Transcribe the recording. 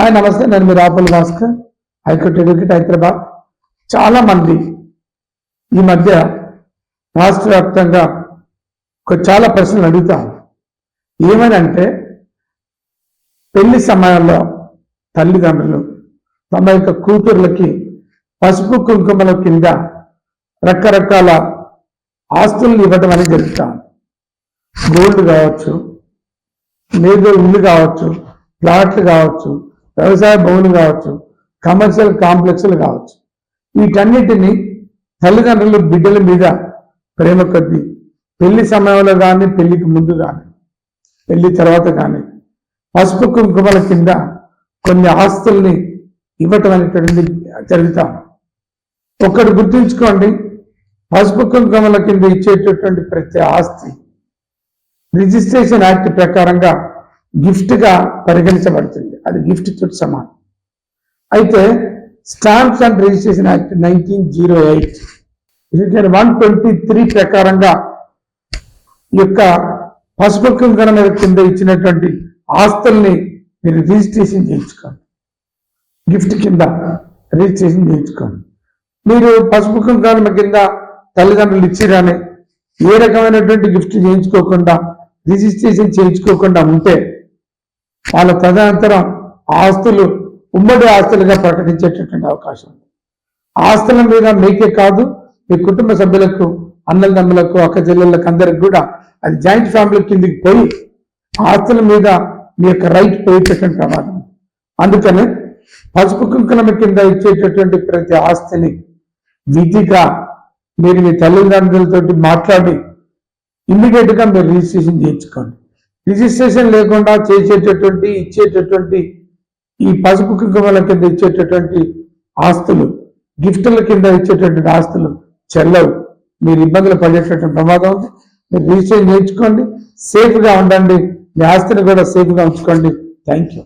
Hi నమస్తే. నేను మీ Rapul Bhaskar high court advocate Hyderabad. చాలా మంది ఈ మధ్య రాష్ట్ర వ్యాప్తంగా ఒక చాలా ప్రశ్నలు అడుగుతాం ఏమనంటే పెళ్ళి సమయంలో తల్లిదండ్రులు తమ యొక్క కూతుర్లకి పసుపు కుంకుమల కింద రకరకాల ఆస్తులను ఇవ్వడం అనేది జరుగుతాం గోల్డ్ కావచ్చు లేదు ఇల్లు కావచ్చు ప్లాట్లు కావచ్చు వ్యవసాయ భూములు కావచ్చు కమర్షియల్ కాంప్లెక్స్లు కావచ్చు. వీటన్నిటిని తల్లిదండ్రులు బిడ్డల మీద ప్రేమ కొద్దీ పెళ్ళి సమయంలో కానీ పెళ్ళికి ముందు కానీ పెళ్ళి తర్వాత కానీ పసుపు కుంకుమల కింద కొన్ని ఆస్తుల్ని ఇవ్వటం అనేటువంటిది జరుగుతాం ఒక్కడు గుర్తుంచుకోండి పసుపు కుంకుమల కింద ఇచ్చేటటువంటి ప్రతి ఆస్తి రిజిస్ట్రేషన్ యాక్ట్ ప్రకారంగా గిఫ్ట్గా పరిగణించబడుతుంది. అది గిఫ్ట్ తోటి సమానం. అయితే stamps and registration act nineteen zero eight one twenty three ప్రకారంగా ఈ యొక్క పసుపు కుంకణ మీద కింద ఇచ్చినటువంటి ఆస్తుల్ని మీరు రిజిస్ట్రేషన్ చేయించుకోండి. గిఫ్ట్ కింద రిజిస్ట్రేషన్ చేయించుకోండి. మీరు పసుపు కుంకణ కింద తల్లిదండ్రులు ఇచ్చిరాని ఏ రకమైనటువంటి గిఫ్ట్ చేయించుకోకుండా రిజిస్ట్రేషన్ చేయించుకోకుండా ఉంటే వాళ్ళ తదనంతరం ఆస్తులు ఉమ్మడి ఆస్తులుగా ప్రకటించేటటువంటి అవకాశం ఉంది. ఆస్తుల మీద మీకే కాదు మీ కుటుంబ సభ్యులకు అన్నదమ్ములకు అక్క చెల్లెళ్ళకు అందరికి కూడా అది జాయింట్ ఫ్యామిలీ కిందికి పోయి ఆస్తుల మీద మీ యొక్క రైట్ పోయేటటువంటి ప్రమాదం అందుకని పసుపు కుంకుమ కింద ఇచ్చేటటువంటి ప్రతి ఆస్తిని విధిగా మీరు మీ తల్లిదండ్రులతో మాట్లాడి ఇమ్మీడియట్గా మీరు రిజిస్ట్రేషన్ చేయించుకోండి. రిజిస్ట్రేషన్ లేకుండా చేసేటటువంటి ఇచ్చేటటువంటి ఈ పసుపు కుంకుమల కింద ఇచ్చేటటువంటి ఆస్తులు గిఫ్టుల కింద ఇచ్చేటటువంటి ఆస్తులు చెల్లవు. మీరు ఇబ్బందులు పడేటటువంటి ప్రమాదం ఉంది. మీరు రిజిస్ట్రేషన్ నేర్చుకోండి సేఫ్గా ఉండండి. మీ ఆస్తిని కూడా సేఫ్గా ఉంచుకోండి. Thank you